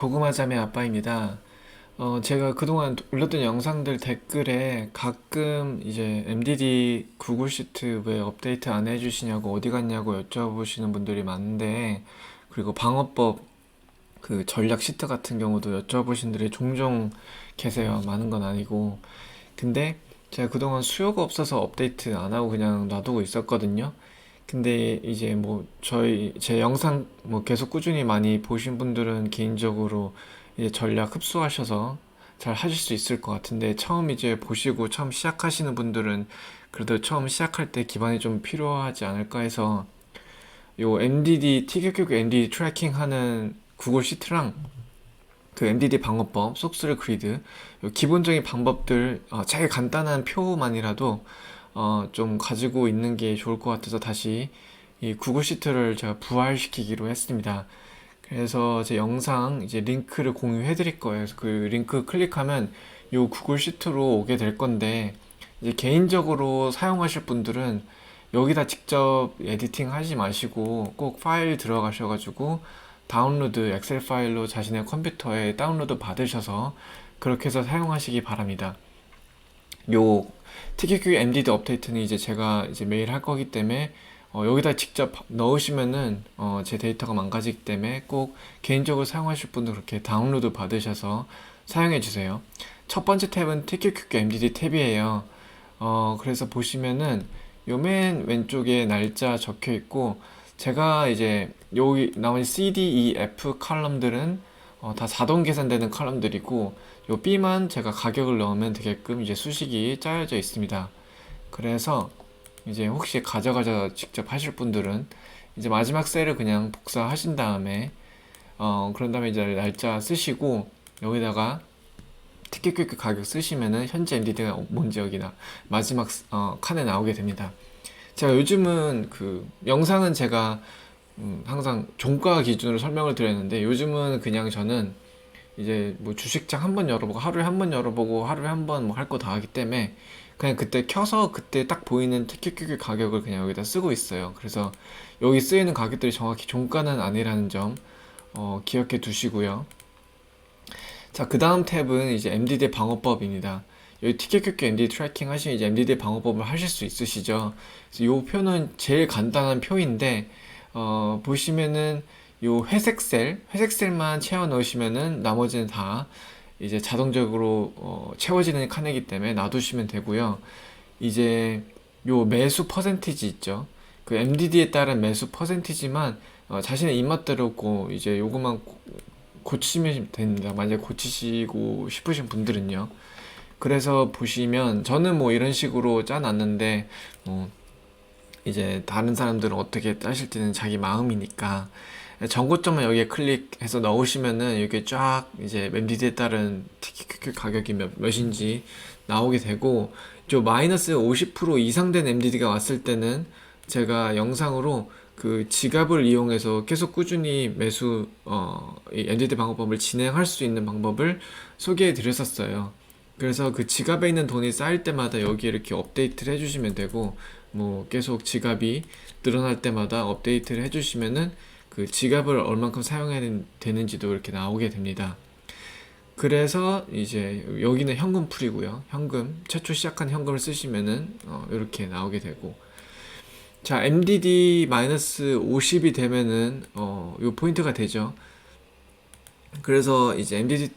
고구마잠의 아빠입니다. 어, 제가 그동안 올렸던 영상들 댓글에 가끔 이제 MDD 구글 시트 왜 업데이트 안 해주시냐고 어디 갔냐고 여쭤보시는 분들이 많은데 그리고 방어법 그 전략 시트 같은 경우도 여쭤보신 분들이 종종 계세요. 많은 건 아니고. 근데 제가 그동안 수요가 없어서 업데이트 안 하고 그냥 놔두고 있었거든요. 근데 이제 뭐 저희 제 영상 뭐 계속 꾸준히 많이 보신 분들은 개인적으로 이제 전략 흡수하셔서 잘 하실 수 있을 것 같은데 처음 이제 보시고 처음 시작하시는 분들은 그래도 처음 시작할 때 기반이 좀 필요하지 않을까 해서 요 MDD TQQ MDD 트래킹 하는 구글 시트랑 그 MDD 방어법, 속스를 그리드, 요 기본적인 방법들, 어, 제일 간단한 표만이라도 어, 좀 가지고 있는 게 좋을 것 같아서 다시 이 구글 시트를 제가 부활시키기로 했습니다. 그래서 제 영상 이제 링크를 공유해 드릴 거예요. 그 링크 클릭하면 요 구글 시트로 오게 될 건데 이제 개인적으로 사용하실 분들은 여기다 직접 에디팅 하지 마시고 꼭 파일 들어가셔가지고 다운로드 엑셀 파일로 자신의 컴퓨터에 다운로드 받으셔서 그렇게 해서 사용하시기 바랍니다. 요 TQQ MDD 업데이트는 이제 제가 이제 매일 할 거기 때문에 어, 여기다 직접 넣으시면은 어, 제 데이터가 망가지기 때문에 꼭 개인적으로 사용하실 분들 그렇게 다운로드 받으셔서 사용해 주세요. 첫 번째 탭은 TQQ MDD 탭이에요. 어, 그래서 보시면은 요 맨 왼쪽에 날짜 적혀 있고 제가 이제 여기 나머지 C, D, E, F 칼럼들은 어, 다 자동 계산되는 칼럼들이고 요 B만 제가 가격을 넣으면 되게끔 이제 수식이 짜여져 있습니다. 그래서 이제 혹시 가져가서 직접 하실 분들은 이제 마지막 셀을 그냥 복사하신 다음에 어 그런 다음에 이제 날짜 쓰시고 여기다가 티켓큐 가격 쓰시면은 현재 MDD가 뭔지 여기다 마지막 어, 칸에 나오게 됩니다. 제가 요즘은 그 영상은 제가 음, 항상 종가 기준으로 설명을 드렸는데 요즘은 그냥 저는 이제 뭐 주식장 한 번 열어보고 하루에 한 번 열어보고 하루에 한 번 뭐 할 거 다 하기 때문에 그냥 그때 켜서 그때 딱 보이는 TQQQ 가격을 그냥 여기다 쓰고 있어요. 그래서 여기 쓰이는 가격들이 정확히 종가는 아니라는 점 어, 기억해 두시고요. 자, 그 다음 탭은 이제 MDD 방어법입니다. 여기 TQQQ MDD 트래킹 하시면 이제 MDD 방어법을 하실 수 있으시죠. 그래서 이 표는 제일 간단한 표인데 어, 보시면은 요 회색 셀, 회색 셀만 채워 넣으시면은 나머지는 다 이제 자동적으로 어, 채워지는 칸이기 때문에 놔두시면 되고요. 이제 요 매수 퍼센티지 있죠. 그 MDD에 따른 매수 퍼센티지만 어, 자신의 입맛대로 고 이제 요것만 고- 고치면 됩니다. 만약에 고치시고 싶으신 분들은요. 그래서 보시면 저는 뭐 이런 식으로 짜놨는데 뭐 이제 다른 사람들은 어떻게 짜실지는 자기 마음이니까 정고점만 여기에 클릭해서 넣으시면은 여기 쫙 이제 멤디드에 따른 TQQ 가격이 몇, 몇인지 나오게 되고 저 마이너스 50% 이상 된 MDD가 왔을 때는 제가 영상으로 그 지갑을 이용해서 계속 꾸준히 매수 어, 이 MDD 방어법을 진행할 수 있는 방법을 소개해 드렸었어요. 그래서 그 지갑에 있는 돈이 쌓일 때마다 여기 이렇게 업데이트를 해주시면 되고 뭐 계속 지갑이 늘어날 때마다 업데이트를 해주시면은 그 지갑을 얼만큼 사용해야 된- 되는지도 이렇게 나오게 됩니다. 그래서 이제 여기는 현금 풀이고요. 현금 최초 시작한 현금을 쓰시면은 어, 이렇게 나오게 되고 자 MDD-50이 되면은 어, 요 포인트가 되죠. 그래서 이제 MDD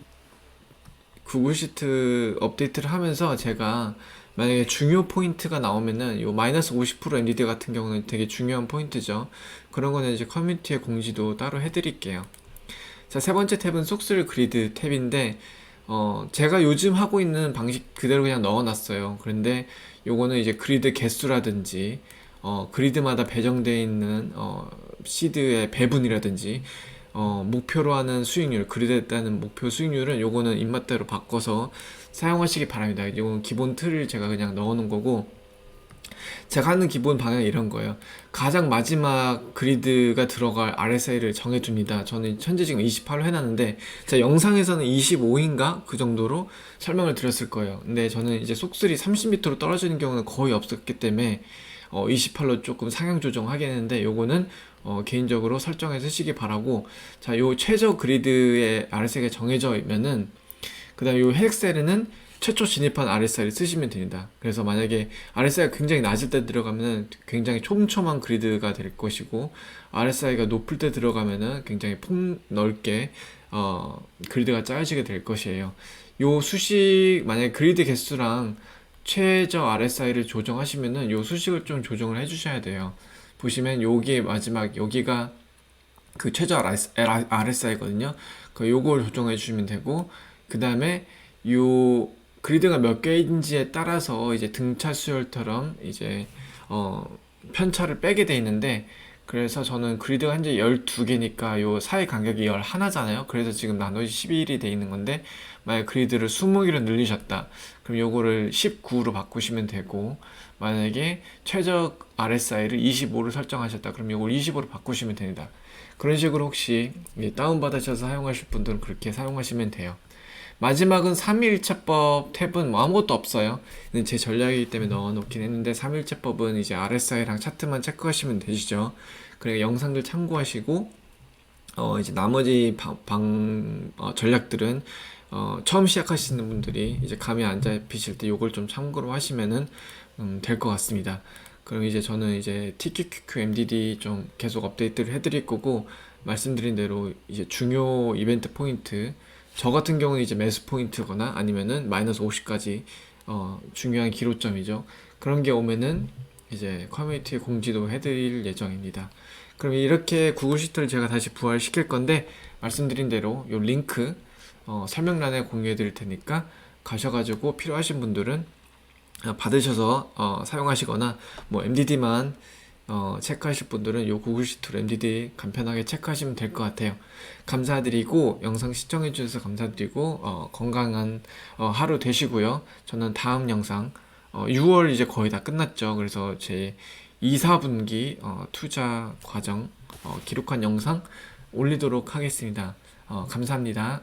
구글 시트 업데이트를 하면서 제가 만약에 중요 포인트가 나오면은 요 마이너스 50% MDD 같은 경우는 되게 중요한 포인트죠. 그런 거는 이제 커뮤니티에 공지도 따로 해드릴게요. 자, 세 번째 탭은 속스 그리드 탭인데, 어, 제가 요즘 하고 있는 방식 그대로 그냥 넣어놨어요. 그런데 요거는 이제 그리드 개수라든지, 어, 그리드마다 배정되어 있는, 어, 시드의 배분이라든지, 어, 목표로 하는 수익률, 따른 목표 수익률은 요거는 입맛대로 바꿔서 사용하시기 바랍니다. 이건 기본 틀을 제가 그냥 넣어놓은 거고, 제가 하는 기본 방향이 이런 거예요. 가장 마지막 그리드가 들어갈 RSI를 정해줍니다. 저는 현재 지금 28로 해놨는데, 제 영상에서는 25인가? 그 정도로 설명을 드렸을 거예요. 근데 저는 이제 속술이 30m로 떨어지는 경우는 거의 없었기 때문에, 어, 28로 조금 상향 조정하겠는데 요거는 어, 개인적으로 설정해 쓰시기 바라고 자, 요 최저 그리드의 RSI가 정해져 있면은 그 다음에 요 헬엑셀은 최초 진입한 RSI를 쓰시면 됩니다. 그래서 만약에 RSI가 굉장히 낮을 때 들어가면은 굉장히 촘촘한 그리드가 될 것이고 RSI가 높을 때 들어가면은 굉장히 폭 넓게 어, 그리드가 짜여지게 될 것이에요. 요 수식 만약에 그리드 개수랑 최저 RSI를 조정하시면은 요 수식을 좀 조정을 해주셔야 돼요. 보시면 여기 마지막 여기가 그 최저 RSI거든요. 그 요걸 조정해 주시면 되고 그 다음에 요 그리드가 몇 개인지에 따라서 이제 등차 수열처럼 이제 어 편차를 빼게 돼 있는데 그래서 저는 그리드가 현재 12개니까 요 사이 간격이 11잖아요. 그래서 지금 나머지 11이 돼 있는 건데 만약 그리드를 20개로 늘리셨다. 그럼 요거를 19로 바꾸시면 되고 만약에 최저 RSI를 25로 설정하셨다. 그럼 요걸 25로 바꾸시면 됩니다. 그런 식으로 혹시 다운 받으셔서 사용하실 분들은 그렇게 사용하시면 돼요. 마지막은 3일체법 탭은 뭐 아무것도 없어요. 제 전략이기 때문에 넣어놓긴 했는데 3일체법은 이제 RSI랑 차트만 체크하시면 되시죠. 그래 영상들 참고하시고 어 이제 나머지 방, 방 어, 전략들은 어 처음 시작하시는 분들이 이제 감이 안 잡히실 때 요걸 좀 참고로 하시면은 음, 될 것 같습니다. 그럼 이제 저는 이제 TQQQ MDD 좀 계속 업데이트를 해드릴 거고 말씀드린 대로 이제 중요 이벤트 포인트 저 같은 경우는 이제 매수 포인트거나 아니면은 마이너스 50까지 어, 중요한 기로점이죠. 그런 게 오면은 이제 커뮤니티에 공지도 해드릴 예정입니다. 그럼 이렇게 구글 시트를 제가 다시 부활시킬 건데 말씀드린 대로 요 링크 어, 설명란에 공유해 드릴 테니까 가셔가지고 필요하신 분들은 어, 받으셔서 어, 사용하시거나 뭐 MDD만 어, 체크하실 분들은 요 구글 시트로 MDD 간편하게 체크하시면 될 것 같아요. 감사드리고 영상 시청해 주셔서 감사드리고 어, 건강한 어, 하루 되시고요. 저는 다음 영상 어, 6월 이제 거의 다 끝났죠. 그래서 제 2, 4분기 어, 투자 과정 어, 기록한 영상 올리도록 하겠습니다. 어, 감사합니다.